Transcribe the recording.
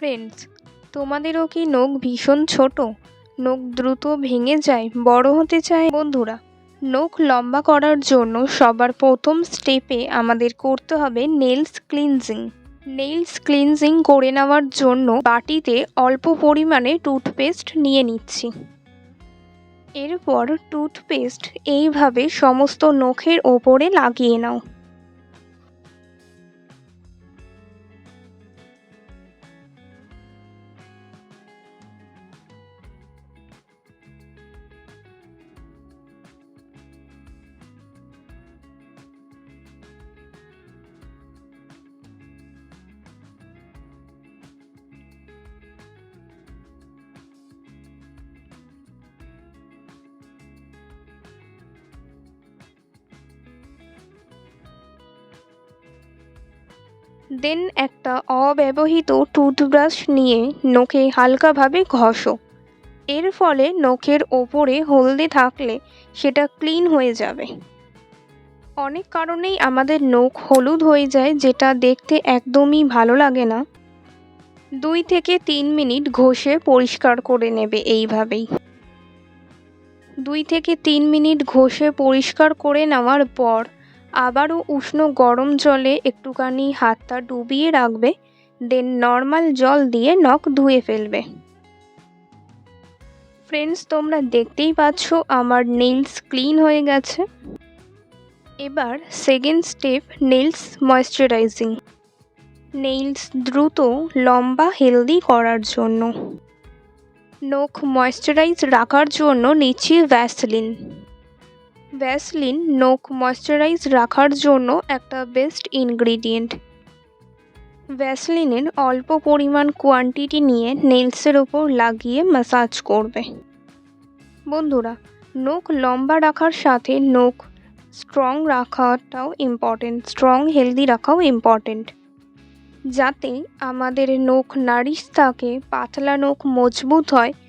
Friends তোমাদেরও কি নখ ভীষণ ছোট? নখ দ্রুত ভেঙে যায়, বড় হতে চায় বন্ধুরা। নখ লম্বা করার জন্য সবার প্রথম স্টেপে আমাদের করতে হবে নেলস ক্লিনজিং নেলস ক্লিনজিং করে নেওয়ার জন্য বাটিতে অল্প পরিমাণে টুথপেস্ট নিয়ে নিচ্ছি। এরপর টুথপেস্ট এইভাবে সমস্ত নখের ওপরে লাগিয়ে নাও। দেন একটা অব্যবহৃত টুথব্রাশ নিয়ে নখে হালকাভাবে ঘষো। এর ফলে নখের ওপরে হলদে থাকলে সেটা ক্লিন হয়ে যাবে। অনেক কারণেই আমাদের নখ হলুদ হয়ে যায়, যেটা দেখতে একদমই ভালো লাগে না। দুই থেকে তিন মিনিট ঘষে পরিষ্কার করে নেবে এইভাবেই। দুই থেকে তিন মিনিট ঘষে পরিষ্কার করে নেওয়ার পর আবারও উষ্ণ গরম জলে একটুখানি হাতটা ডুবিয়ে রাখবে দেন নর্মাল জল দিয়ে নখ ধুয়ে ফেলবে। ফ্রেন্ডস তোমরা দেখতেই পাচ্ছ আমার নেলস ক্লিন হয়ে গেছে। এবার second step nails moisturising nails দ্রুত, লম্বা হেলদি করার জন্য। নখ ময়শ্চারাইজ রাখার জন্য নিচ্ছি ভ্যাসলিন ভ্যাসলিন নখ ময়শ্চারাইজ রাখার জন্য একটা বেস্ট ইনগ্রিডিয়েন্ট। ভ্যাসলিনের অল্প পরিমাণ কোয়ান্টিটি নিয়ে নেলসের ওপর লাগিয়ে ম্যাসাজ করবে। বন্ধুরা, নখ লম্বা রাখার সাথে নখ স্ট্রং রাখাটাও ইম্পর্টেন্ট স্ট্রং হেলদি রাখাও ইম্পর্টেন্ট যাতে আমাদের নখ নারিশ থাকে, পাতলা নখ মজবুত হয়